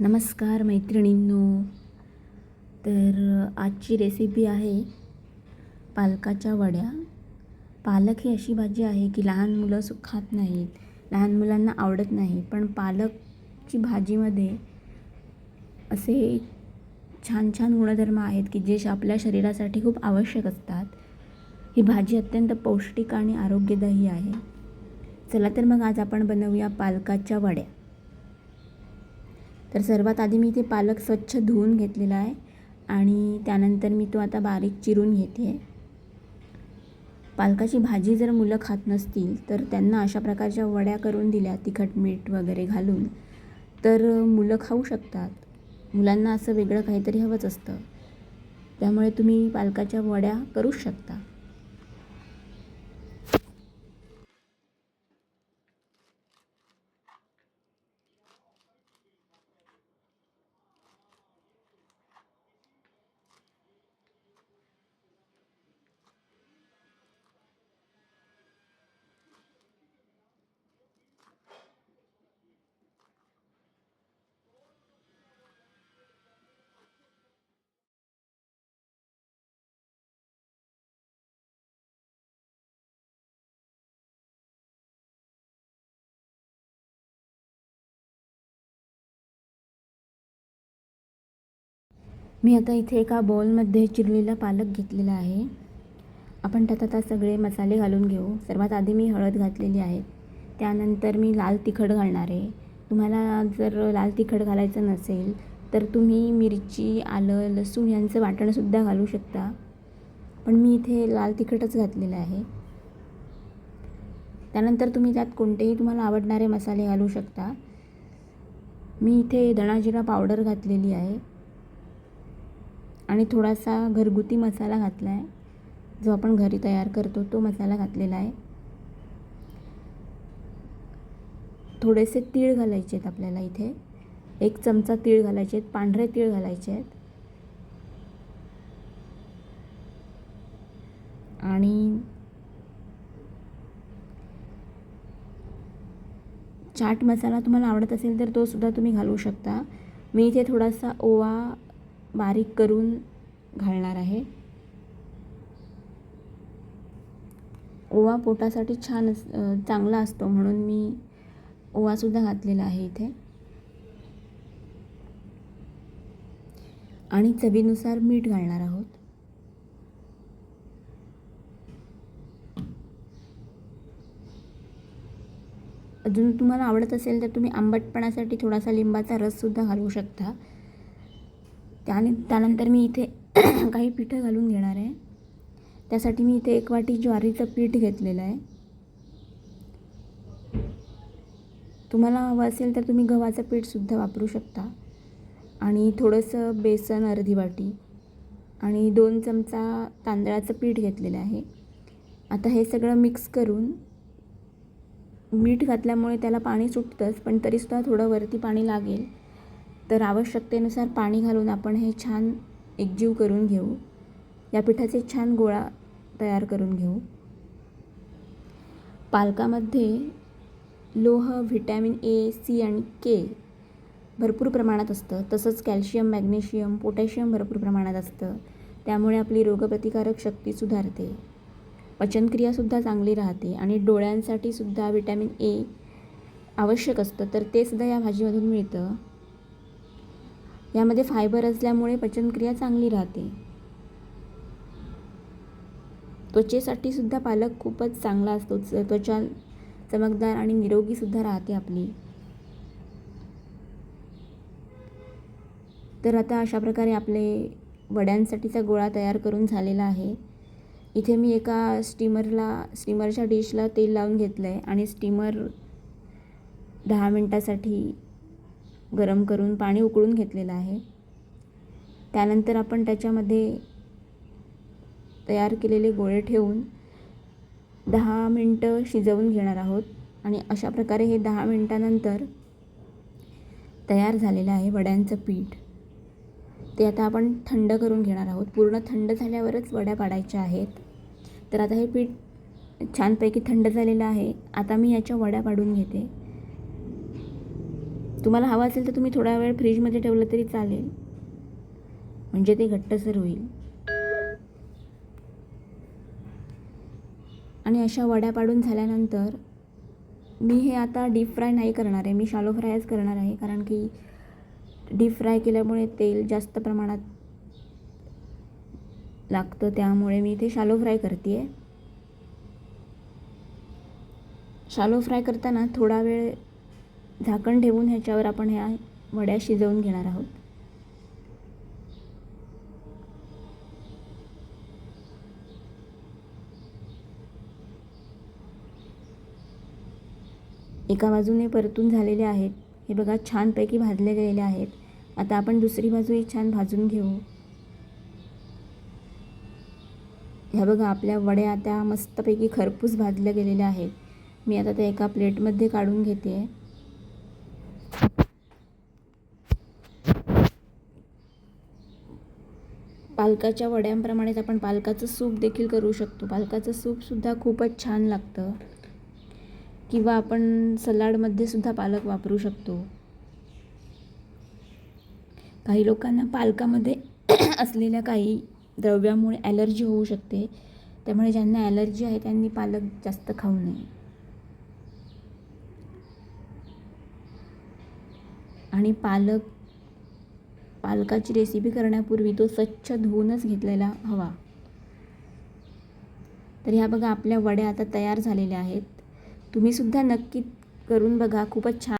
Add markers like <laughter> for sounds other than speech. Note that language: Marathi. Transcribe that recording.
नमस्कार मैत्रिणींनो. तर आजची रेसिपी आहे पालकाच्या वड्या. पालक ही अशी भाजी आहे की लहान मुलं सु खात नाहीत लहान मुलांना आवडत नाही पण पालकची भाजीमध्ये असे छान छान गुणधर्म आहेत की जे श- आपल्या शरीरासाठी खूप आवश्यक असतात. ही भाजी अत्यंत पौष्टिक आणि आरोग्यदायी आहे. चला तर मग आज आपण बनवूया पालकाच्या वड्या. तर सर्वात आधी मी इथे पालक स्वच्छ धुवून घेतलेला आहे आणि त्यानंतर मी तो आता बारीक चिरून घेते. आहे पालकाची भाजी जर मुलं खात नसतील तर त्यांना अशा प्रकारच्या वड्या करून दिल्या तिखट मीठ वगैरे घालून तर मुलं खाऊ शकतात. मुलांना असं वेगळं काहीतरी हवंच असतं. त्यामुळे तुम्ही पालकाच्या वड्या करूच शकता. मी आता इथे एका बॉलमध्ये चिरलेला पालक घेतलेला आहे. आपण त्यात आता सगळे मसाले घालून घेऊ. सर्वात आधी मी हळद घातलेली आहे. त्यानंतर मी लाल तिखट घालणार आहे. तुम्हाला जर लाल तिखट घालायचं नसेल तर तुम्ही मिरची आलं लसूण यांचं वाटणसुद्धा घालू शकता. पण मी इथे लाल तिखटच घातलेलं आहे. त्यानंतर तुम्ही त्यात कोणतेही तुम्हाला आवडणारे मसाले घालू शकता. मी इथे धणाजिरा पावडर घातलेली आहे. आणि थोडासा घरगुती मसाला घातला आहे जो आपण घरी तयार करतो तो मसाला घातलेला आहे. थोडेसे तीळ घालायचे आहेत आपल्याला इथे. एक चमचा तीळ घालायचे आहेत पांढरे तीळ घालायचे आहेत. आणि चाट मसाला तुम्हाला आवडत असेल तर तो सुद्धा तुम्ही घालू शकता. मी इथे थोडासा ओवा बारीक करून घालणार आहे. ओवा पोटासाठी छान अस चांगला असतो म्हणून मी ओवासुद्धा घातलेला आहे इथे. आणि चवीनुसार मीठ घालणार आहोत. अजून तुम्हाला आवडत असेल तर तुम्ही आंबटपणासाठी थोडासा लिंबाचा रससुद्धा घालवू शकता. त्याने त्यानंतर मी इथे <clears throat> काही पिठं घालून घेणार आहे. त्यासाठी मी इथे एक वाटी ज्वारीचं पीठ घेतलेलं आहे. तुम्हाला हवं असेल तर तुम्ही गव्हाचं पीठसुद्धा वापरू शकता. आणि थोडंसं बेसन अर्धी वाटी आणि दोन चमचा तांदळाचं पीठ घेतलेलं आहे. आता हे सगळं मिक्स करून मीठ घातल्यामुळे त्याला पाणी सुटतंच पण तरीसुद्धा थोडं वरती पाणी लागेल. तर आवश्यकतेनुसार पाणी घालून आपण हे छान एकजीव करून घेऊ. या पिठाचे छान गोळा तयार करून घेऊ. पालकामध्ये लोह व्हिटॅमिन ए सी आणि के भरपूर प्रमाणात असतं. तसंच कॅल्शियम मॅग्नेशियम पोटॅशियम भरपूर प्रमाणात असतं. त्यामुळे आपली रोगप्रतिकारक शक्ती सुधारते. पचनक्रियासुद्धा चांगली राहते आणि डोळ्यांसाठी सुद्धा ए आवश्यक असतं. तर ते सुद्धा या भाजीमधून मिळतं. यामध्ये फायबर असल्यामुळे पचनक्रिया चांगली राहते. त्वचेसाठी सुद्धा पालक खूपच चांगला असतो. त्वचा चमकदार आणि निरोगीसुद्धा राहते आपली. तर आता अशा प्रकारे आपले वड्यांसाठीचा गोळा तयार करून झालेला आहे. इथे मी एका स्टीमरला स्टीमरच्या डिशला तेल लावून घेतलं आहे आणि स्टीमर दहा मिनटासाठी गरम करून पाणी उकळून घेतलेलं आहे. त्यानंतर आपण त्याच्यामध्ये तयार केलेले गोळे ठेवून दहा मिनटं शिजवून घेणार आहोत. आणि अशा प्रकारे हे दहा मिनटानंतर तयार झालेलं आहे वड्यांचं पीठ. ते आता आपण थंड करून घेणार आहोत. पूर्ण थंड झाल्यावरच वड्या पाडायच्या आहेत. तर आता हे पीठ छानपैकी थंड झालेलं आहे. आता मी याच्या वड्या पाडून घेते. तुम्हाला हवा असेल तर तुम्ही थोडा वेळ फ्रीजमध्ये ठेवलं तरी चालेल. म्हणजे ते घट्टसर होईल. आणि अशा वड्या पाडून झाल्यानंतर मी हे आता डीप फ्राय नाही करणार आहे. मी शालो फ्रायच करणार आहे. कारण की डीप फ्राय केल्यामुळे तेल जास्त प्रमाणात लागतं. त्यामुळे मी इथे शालो फ्राय करते आहे शालो फ्राय करताना थोडा वेळ झाकण ठेवून ह्याच्यावर आपण ह्या वड्या शिजवून घेणार आहोत. एका बाजूने परतून झालेले आहेत. हे बघा छानपैकी भाजले गेलेले आहेत. आता आपण दुसरी बाजूही छान भाजून घेऊ. ह्या बघा आपल्या वड्या आता मस्तपैकी खरपूस भाजल्या गेलेल्या आहेत. मी आता त्या एका प्लेटमध्ये काढून घेते. आहे पालकाच्या वड्यांप्रमाणेच आपण पालकाचं सूप देखील करू शकतो. पालकाचं सूपसुद्धा खूपच छान लागतं. किंवा आपण सलाडमध्ये सुद्धा पालक वापरू शकतो. काही लोकांना पालकामध्ये <clears throat> असलेल्या काही द्रव्यामुळे ॲलर्जी होऊ शकते. त्यामुळे ज्यांना ॲलर्जी आहे त्यांनी पालक जास्त खाऊ नये. आणि पालक पालकाची रेसिपी करण्यापूर्वी तो स्वच्छ धुवूनच घेतलेला हवा. तर ह्या बघा आपल्या वड्या आता तयार झालेल्या आहेत. तुम्हीसुद्धा नक्की करून बघा खूपच छान